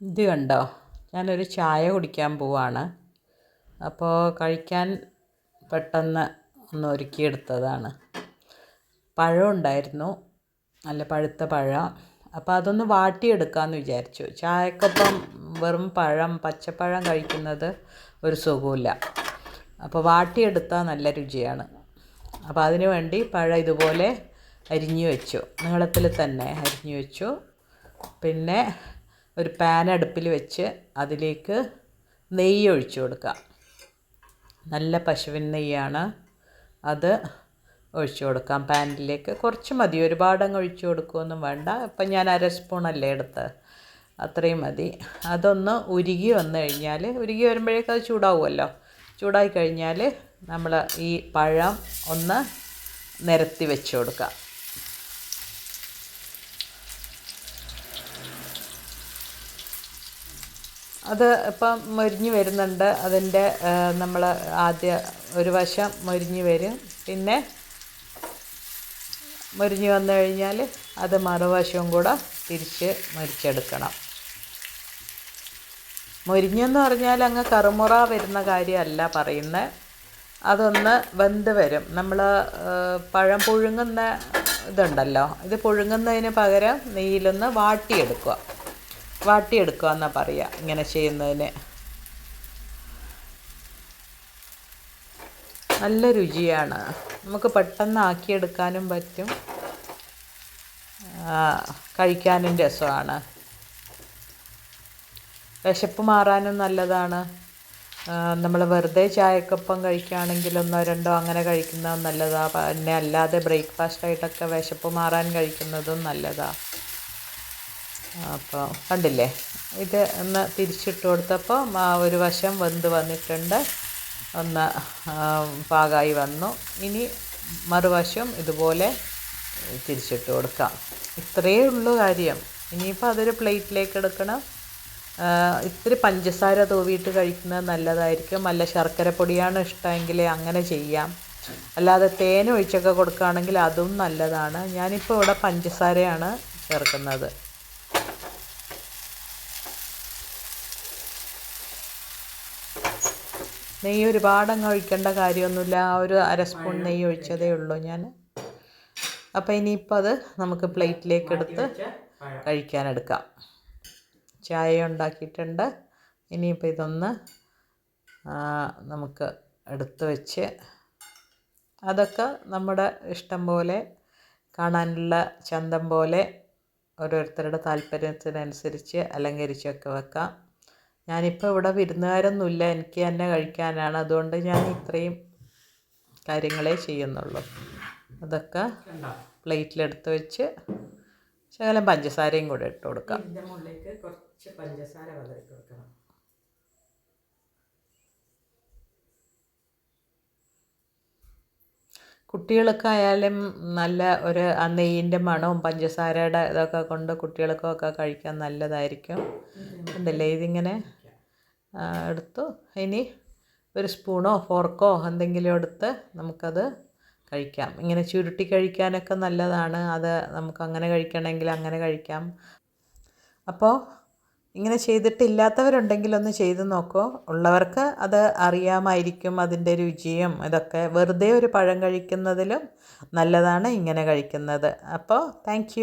ഇത് കണ്ടോ? ഞാനൊരു ചായ കുടിക്കാൻ പോവാണ്. അപ്പോൾ കഴിക്കാൻ പെട്ടെന്ന് ഒന്ന് ഒരുക്കിയെടുത്തതാണ്. പഴം ഉണ്ടായിരുന്നു. നല്ല പഴുത്ത പഴം. അപ്പോൾ അതൊന്ന് വാട്ടിയെടുക്കാമെന്ന് വിചാരിച്ചു. ചായക്കൊപ്പം വെറും പഴം പച്ചപ്പഴം കഴിക്കുന്നത് ഒരു സുഖമില്ല അപ്പോൾ വാട്ടിയെടുത്താൽ നല്ല രുചിയാണ്. അപ്പോൾ അതിന് വേണ്ടി പഴം ഇതുപോലെ അരിഞ്ഞു വെച്ചു. നീളത്തിൽ തന്നെ അരിഞ്ഞു വെച്ചു. പിന്നെ ഒരു പാൻ അടുപ്പിൽ വെച്ച് അതിലേക്ക് നെയ്യ് ഒഴിച്ചു കൊടുക്കുക. നല്ല പശുവിൻ നെയ്യാണ്. അത് ഒഴിച്ചു കൊടുക്കാം. പാനിലേക്ക് കുറച്ച് മതി. ഒരുപാട് അങ്ങ് ഒഴിച്ചു കൊടുക്കുകയൊന്നും വേണ്ട. ഇപ്പം ഞാൻ അര സ്പൂണല്ലേ എടുത്ത്? അത്രയും മതി. അതൊന്ന് ഉരുകി വന്നു കഴിഞ്ഞാൽ ഉരുകി വരുമ്പോഴേക്കും അത് ചൂടാവുമല്ലോ. ചൂടായി കഴിഞ്ഞാൽ നമ്മൾ ഈ പഴം ഒന്ന് നിരത്തി വെച്ച് കൊടുക്കാം അത് ഇപ്പം മൊരിഞ്ഞ് വരുന്നുണ്ട്. അതിന്റെ നമ്മൾ ആദ്യ ഒരു വശം മൊരിഞ്ഞ് വരും. പിന്നെ മൊരിഞ്ഞ് വന്നു കഴിഞ്ഞാൽ അത് മറുവശവും കൂടെ തിരിച്ച് മൊരിച്ചെടുക്കണം. മൊരിഞ്ഞെന്ന് പറഞ്ഞാൽ അങ്ങ് കറുമുറ വരുന്ന കാര്യമല്ല പറയുന്നത് അതൊന്ന് വെന്ത് വരും. നമ്മൾ പഴം പുഴുങ്ങുന്ന ഇതുണ്ടല്ലോ. ഇത് പുഴുങ്ങുന്നതിന് പകരം നെയ്യിലൊന്ന് വാട്ടിയെടുക്കുക. വാട്ടിയെടുക്കുക എന്നാണ് പറയുക ഇങ്ങനെ ചെയ്യുന്നതിന്. നല്ല രുചിയാണ്. നമുക്ക് പെട്ടെന്ന് ആക്കിയെടുക്കാനും പറ്റും. കഴിക്കാനും രസമാണ്. വിശപ്പ് മാറാനും നല്ലതാണ്. നമ്മൾ വെറുതെ ചായക്കൊപ്പം കഴിക്കുകയാണെങ്കിൽ ഒന്നോ രണ്ടോ അങ്ങനെ കഴിക്കുന്നത് നല്ലതാണ് പിന്നെ അല്ലാതെ ബ്രേക്ക്ഫാസ്റ്റായിട്ടൊക്കെ വിശപ്പ് മാറാൻ കഴിക്കുന്നതും നല്ലതാണ് അപ്പോൾ കണ്ടില്ലേ? ഇത് ഒന്ന് തിരിച്ചിട്ട് കൊടുത്തപ്പോൾ ഒരു വശം വെന്ത് വന്നിട്ടുണ്ട്. ഒന്ന് പാകമായി വന്നു. ഇനി മറുവശം ഇതുപോലെ തിരിച്ചിട്ട് കൊടുക്കാം. ഇത്രയേ ഉള്ളൂ കാര്യം. ഇനിയിപ്പോൾ അതൊരു പ്ലേറ്റിലേക്ക് എടുക്കണം. ഇത്തിരി പഞ്ചസാര തൂവിയിട്ട് കഴിക്കുന്നത് നല്ലതായിരിക്കും. അല്ല ശർക്കര പൊടിയാണ് ഇഷ്ടമെങ്കിൽ അങ്ങനെ ചെയ്യാം. അല്ലാതെ തേൻ ഒഴിച്ചൊക്കെ കൊടുക്കുകയാണെങ്കിൽ അതും നല്ലതാണ്. ഞാനിപ്പോൾ ഇവിടെ പഞ്ചസാരയാണ് ചേർക്കുന്നത്. നെയ്യ് ഒരുപാടങ്ങ് ഒഴിക്കേണ്ട കാര്യമൊന്നുമില്ല. ആ ഒരു അര സ്പൂൺ നെയ്യ് ഒഴിച്ചതേ ഉള്ളൂ ഞാൻ അപ്പോൾ ഇനിയിപ്പോൾ അത് നമുക്ക് പ്ലേറ്റിലേക്ക് എടുത്ത് കഴിക്കാനെടുക്കാം. ചായ ഉണ്ടാക്കിയിട്ടുണ്ട്. ഇനിയിപ്പോൾ ഇതൊന്ന് നമുക്ക് എടുത്ത് വെച്ച് അതൊക്കെ നമ്മുടെ ഇഷ്ടം പോലെ കാണാനുള്ള ചന്തം പോലെ ഓരോരുത്തരുടെ താല്പര്യത്തിനനുസരിച്ച് അലങ്കരിച്ചൊക്കെ വെക്കാം. ഞാനിപ്പോൾ ഇവിടെ വിരുന്നുകാരൊന്നുമില്ല. എനിക്ക് തന്നെ കഴിക്കാനാണ്. അതുകൊണ്ട് ഞാൻ ഇത്രയും കാര്യങ്ങളേ ചെയ്യുന്നുള്ളൂ. അതൊക്കെ പ്ലേറ്റിലെടുത്ത് വെച്ച് ശകലം പഞ്ചസാരയും കൂടെ ഇട്ട് കൊടുക്കാം. ഇതിന്റെ മുകളിലേക്ക് കുറച്ച് പഞ്ചസാര വിതറി കൊടുക്കണം. കുട്ടികൾക്ക് ആയാലും നല്ല ഒരു ആ നെയ്യിന്റെ മണവും പഞ്ചസാരയുടെ ഇതൊക്കെ കൊണ്ട് കുട്ടികൾക്കൊക്കെ കഴിക്കാൻ നല്ലതായിരിക്കും. ഉണ്ടല്ലേ ഇതിങ്ങനെ? എടുത്തു. ഇനി ഒരു സ്പൂണോ ഫോർക്കോ എന്തെങ്കിലും എടുത്ത് നമുക്കത് കഴിക്കാം. ഇങ്ങനെ ചുരുട്ടി കഴിക്കാനൊക്കെ നല്ലതാണ്. അത് നമുക്ക് അങ്ങനെ കഴിക്കണമെങ്കിൽ അങ്ങനെ കഴിക്കാം. അപ്പോൾ ഇങ്ങനെ ചെയ്തിട്ടില്ലാത്തവരുണ്ടെങ്കിൽ ഒന്ന് ചെയ്ത് നോക്കൂ. ഉള്ളവർക്ക് അത് അറിയാമായിരിക്കും അതിന്റെ രുചിയും ഇതൊക്കെ. വെറുതെ ഒരു പഴം കഴിക്കുന്നതിലും നല്ലതാണ് ഇങ്ങനെ കഴിക്കുന്നത്. അപ്പോൾ താങ്ക്